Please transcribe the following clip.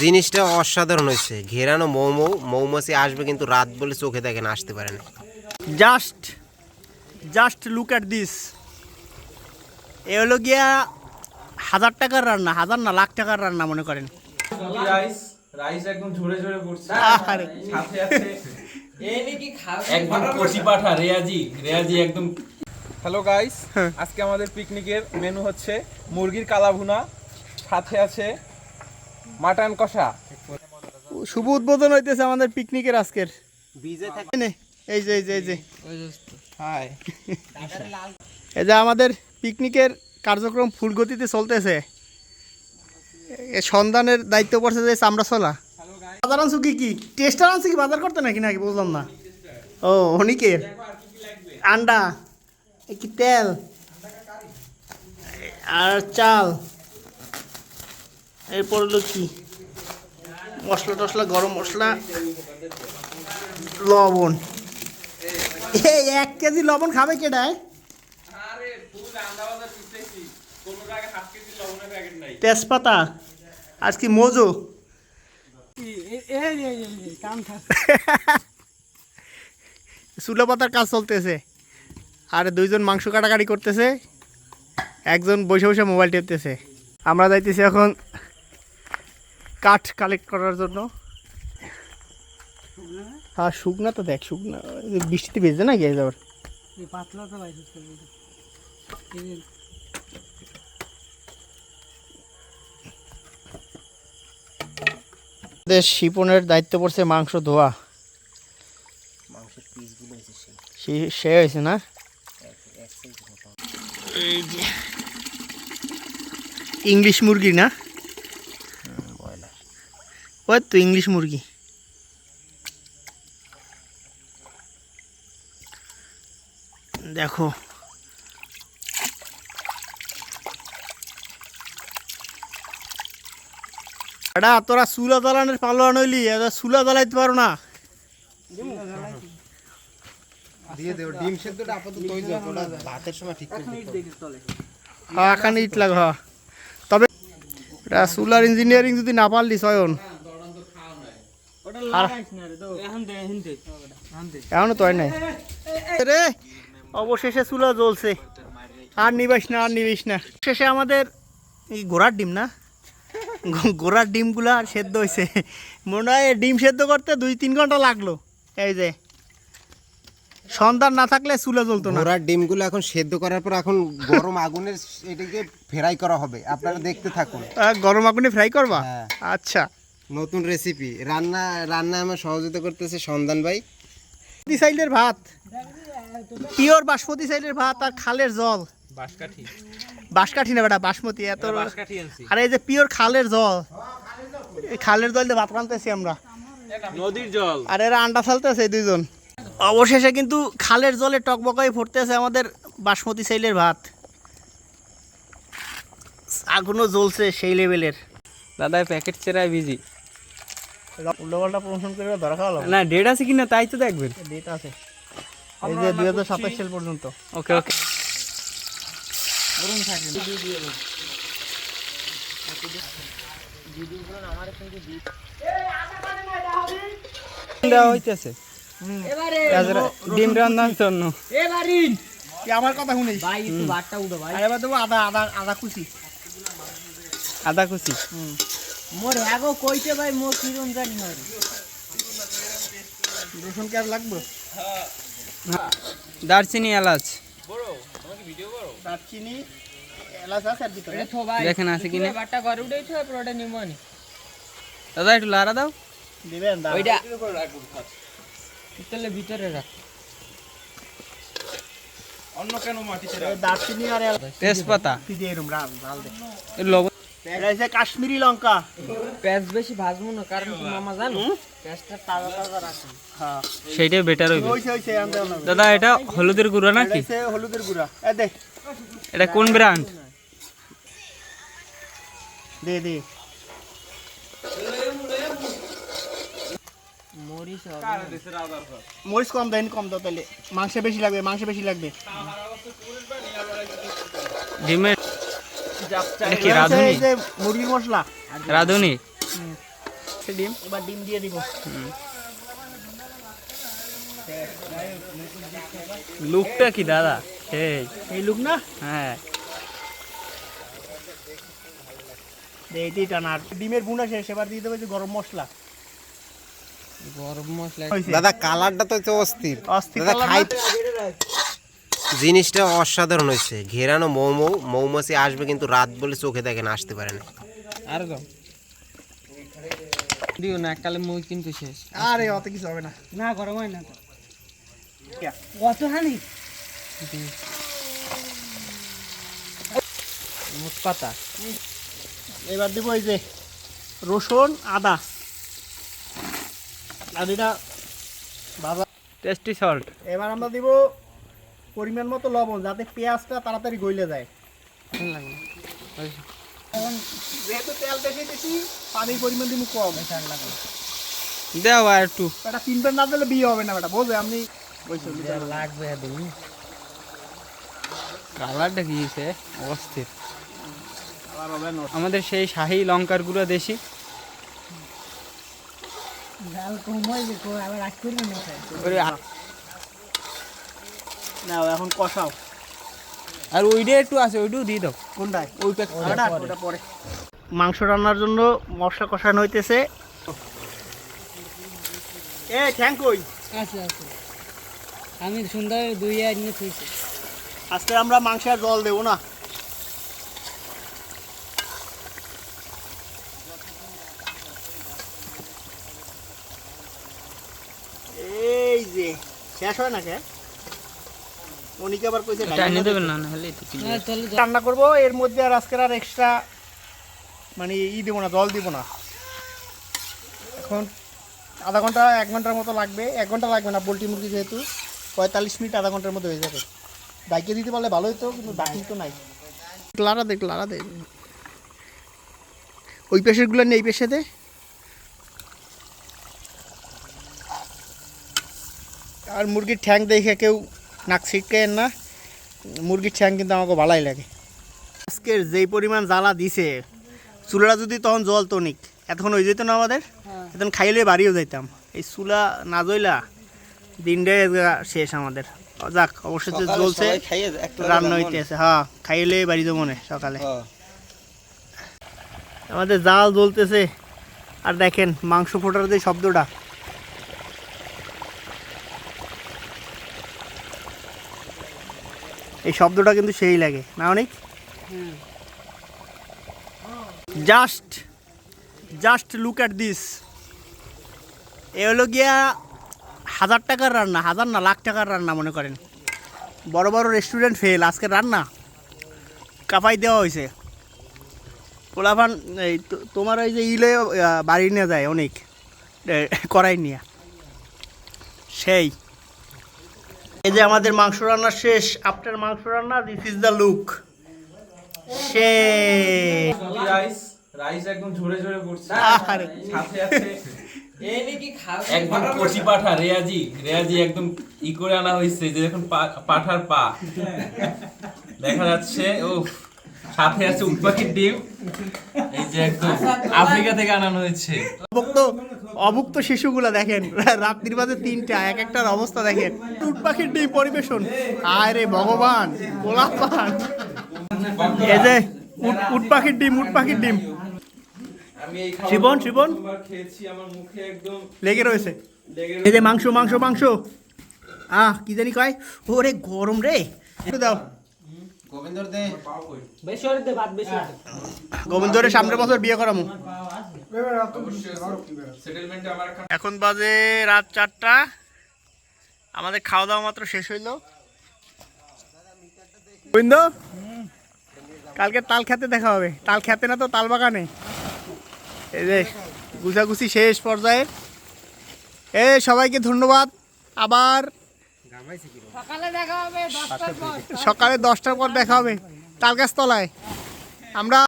জিনিসটা অসাধারণ হয়েছে। ঘেরানো মৌমৌ মৌমাছি আসবে কিন্তু রাত বলে চোখে দেখে না আসতে পারে না। Just just look at this এ হলো গিয়া হাজার টাকার রান্না হাজার না লাখ টাকার রান্না মনে করেন। রাইস রাইস একদম ঝরে ঝরে পড়ছে। সাথে আছে একদম কচি পাঠা রেয়াজি রেয়াজি একদম। হ্যালো গাইস আজকে আমাদের পিকনিকের মেনু হচ্ছে মুরগির কালা ভুনা সাথে আছে মাটন কষা। শুভ উদ্বোধন হইতেছে আমাদের পিকনিকের আজকের। বিজে থাকে নে, এই যে এই যে এই যে। এই যে আমাদের পিকনিকের কার্যক্রম ফুল গতিতে চলতেছে। সন্ধানের দায়িত্ব পড়ছে যে চামড়া চামড়াছলা। বাজার আনছো কি কি? টেস্টার আনছো কি? বাজার করতে নাকি নাকি? বুঝলাম না। ও অনিকের। আন্ডা। কি তেল? আর চাল। এরপর হলো কি? মশলা টশলা গরম মশলা লবণ। এই এক কেজি লবণ খাবে কেডায় নাই। তেজপাতা? আর কি মোজো? চুলো পাতার কাজ চলতেছে। আর দুইজন মাংস কাটাকাটি করতেছে। একজন বসে বসে মোবাইল টেপতেছে। আমরা যাইতেছি এখন কাঠ কালেক্ট করার জন্য। হ্যাঁ শুকনা তো দেখ শুকনা। বৃষ্টিতে ভেজে না গিয়ে যাবার শিপনের দায়িত্ব পড়ছে মাংস ধোয়া। মাংসের পিসগুলো সে- সে হয়েছে না? ইংলিশ মুরগি না? ওই তো ইংলিশ মুরগি। দেখো। এটা তোরা চুলা জ্বালানোর পালোয়ান হইলি এরা চুলা জ্বালাইতে পারো না। দিয়ে দেও ডিম সেদ্ধটা আপাতত তৈরি হোক ওটা ভাতের সময় ঠিক করে হ্যাঁ এখানে ইট লাগ হ্যাঁ। তবে এটা সোলার ইঞ্জিনিয়ারিং যদি না পারলি সয়ন। এখনও তো নাই। রে অবশেষে চুলা জ্বলছে। আর নিবাস না আর নিবিস না। শেষে আমাদের এই ঘোড়ার ডিম না? ঘোড়ার ডিমগুলো আর সেদ্ধ হয়েছে মনে হয় ডিম সেদ্ধ করতে দুই তিন ঘণ্টা লাগল। এই যে সন্তান না থাকলে চুলা জ্বলতো না। ঘোড়ার ডিমগুলো এখন সেদ্ধ করার পর এখন গরম আগুনের এটাকে ফ্রাই করা হবে। আপনারা দেখতে থাকুন। গরম আগুনে ফ্রাই করবা? হ্যাঁ। আচ্ছা। নতুন রেসিপি রান্না রান্না আমার সহযোগিতা করতেছে সন্ধান ভাই। বাসমতি চাইলের ভাত। পিওর বাসমতি চাইলের ভাত আর খালের জল। বাঁশকাঠি। বাঁশকাঠি না বেটা বাসমতি এত বাঁশকাঠি আর এই যে পিওর খালের জল। এই খালের জল দিয়ে ভাত রানতেছি আমরা। নদীর জল। আর এরা আন্ডা ফেলতেছে দুইজন। অবশেষে কিন্তু খালের জলে টকবকাই ফুটতেছে আমাদের বাসমতি চাইলের ভাত। আগুনও জ্বলছে সেই লেভেলের দাদা প্যাকেট চেরাই বিজি উল্টোপাল্টা প্রমোশন করে ধরা না ডেট আছে কিনা তাই তো দেখবেন। ডেট আছে। এই যে দুই হাজার সাতাশ সাল পর্যন্ত। ওকে ওকে। দেওয়া হইতেছে। ডিম রান্নার জন্য। আমার কথা শুনিস? ভাই একটু ভাতটা উঠো ভাই। এবার দেবো আদা আদা আদা কুচি। আদা কুচি। মোর হ্যাগো কইতে ভাই মোর কিরম জানি হয় রসুন কি আর লাগবে? দারচিনি এলাচ। দারচিনি এলাচ আছে আর ভিতরে দেখেন আছে কিনা? দাদা একটু লাড়া দাও। দিবেন দা ওইটা। ভিতরে রাখ। অন্য কেন মাটি ছেড়ে দারচিনি আর এলাচ তেজপাতা। দে। লবণ এটা হচ্ছে কাশ্মীরি লঙ্কা। পেঁয়াজ বেশি ভাজবো না কারণ কি মামা জানো? পেঁয়াজটা তাজা তাজা রাখুন হ্যাঁ। সেইটাই বেটার হইবে। দাদা এটা হলুদের গুঁড়ো নাকি? হলুদের গুঁড়া। এ দে। এটা কোন ব্র্যান্ড দে দে। মরিচ মরিচ কম দেন কম দাও তাহলে। মাংস বেশি লাগবে মাংস বেশি লাগবে। ডিমের কি রাঁধুনি? মুরগির মশলা। রাঁধুনি? ডিম। এবার ডিম দিয়ে দিব। লুকটা কি দাদা? সেই এই লুক না? হ্যাঁ। ডিমের বুনা শেষ এবার দিয়ে দেবে গরম মশলা। গরম মশলা। দাদা কালারটা তো অস্থির। অস্থির দাদা খাই? জিনিসটা অসাধারণ হয়েছে। ঘেরানো মৌমৌ মৌমাছি আসবে কিন্তু রাত বলে চোখে দেখেন আসতে পারে না। আর দিও না কালে মুই কিন্তু শেষ। আরে অত কিছু হবে না। না গরম হয় না কত হানি? মুখ পাতা এবার দিব এই যে রসুন আদা। আর এটা ভাজা টেস্টি সল্ট এবার আমরা দিব পরিমাণ মতো লবণ যাতে পেঁয়াজটা তাড়াতাড়ি গইলে যায়। যেহেতু তেল বেশি দিছি পানির পরিমাণ দিব কম দেও আর একটু। এটা তিনবার না দিলে বিয়ে হবে না বেটা বোঝে আপনি লাগবে তুমি কালারটা কি হয়েছে অস্থির। আমাদের সেই শাহী লঙ্কার গুঁড়ো দেশি। নাও এখন কষাও। আর ওইটা একটু আছে ওইটাও দিয়ে দাও। কোনটায়? ওইটা ওটা ওটা পরে। মাংস রান্নার জন্য মশলা কষানো হইতেছে। এ থ্যাংক কই? আছে আছে। আমি সুন্দর দুই আর নিয়ে থুইছি। আজকে আমরা মাংসে আর জল দেবো না। এই যে শেষ হয় না কে? মনিকে আবার কইছে এটা দেবেন না নাহলে কি রান্না করব এর মধ্যে আর আজকের আর এক্সট্রা মানে ই দেবো না জল দিব না। এখন আধা ঘণ্টা এক ঘণ্টার মতো লাগবে এক ঘণ্টা লাগবে না পোলট্রি মুরগি যেহেতু পঁয়তাল্লিশ মিনিট আধা ঘণ্টার মধ্যে হয়ে যাবে। ডাইকে দিতে পারলে ভালো হতো কিন্তু ডাকিং তো নাই। লারা দেখ লারা দে। ওই পেশেরগুলো নেই পেশে দে আর মুরগির ঠ্যাং দেখে কেউ নাক ছিটকেন না মুরগির ঠ্যাং কিন্তু আমাকে ভালোই লাগে। আজকের যেই পরিমাণ জ্বালা দিছে চুলাটা যদি তখন জল টনিক এতক্ষণ হয়ে যেত না আমাদের এখন খাইলে বাড়িও যাইতাম। এই চুলা না জইলা দিনটাই শেষ আমাদের। যাক অবশ্যই জ্বলছে রান্না হইতে আছে হ্যাঁ খাইলে বাড়ি যাব মনে সকালে। আমাদের জাল জ্বলতেছে আর দেখেন মাংস ফোটার যে শব্দটা এই শব্দটা কিন্তু সেই লাগে না অনেক? Just just look at this এ হলো গিয়া হাজার টাকার রান্না হাজার না লাখ টাকার রান্না মনে করেন। বড় বড় রেস্টুরেন্ট ফেল আজকে রান্না কাপাই দেওয়া হয়েছে। পোলাপান এই তোমার ওই যে ইলে বাড়ি নিয়ে যায় অনেক এ, কড়াই নিয়ে। সেই। এই যে আমাদের মাংস রান্না শেষ আফটার মাংস রান্না this is the look say rice rice একদম ঝরে ঝরে পড়ছে আরে। সাথে আছে একদম কচি পাঠা রেয়াজি। রেয়াজি একদম ই করে আনা হয়েছে যে দেখুন পাঠার পা। দেখা যাচ্ছে ও সাথে আছে উটপাখির ডিম। এই যে একদম আফ্রিকা থেকে আনানো হয়েছে। অভুক্ত শিশুগুলা দেখেন রাত্রির বাজে তিনটা এক একটার অবস্থা দেখেন। উট পাখির ডিম পরিবেশন। আয় রে ভগবান গোলাপ পান এই যে উট পাখির ডিম উট পাখির ডিম শিবন, শিবন। লেগে রয়েছে। এই যে মাংস মাংস মাংস। আহ কি জানি কয়? ওরে গরম রে। দাও। গোবিন্দর দে। বেশি দে ভাত বেশি গোবিন্দরে সামনের বছর বিয়ে করামু। সেটেলমেন্টে আমার একটা এখন বাজে রাত চারটা। আমাদের খাওয়া দাওয়া মাত্র শেষ হইল। গোবিন্দ কালকে তাল খেতে দেখা হবে। তাল খেতে না তো তাল বাগানে। এই যে গুছাগুছি শেষ পর্যায়ে। এ সবাইকে ধন্যবাদ। আবার সকালে দশটার পর। সকালে দশটার পর দেখা হবে। তালগাছ তলায়। আমরা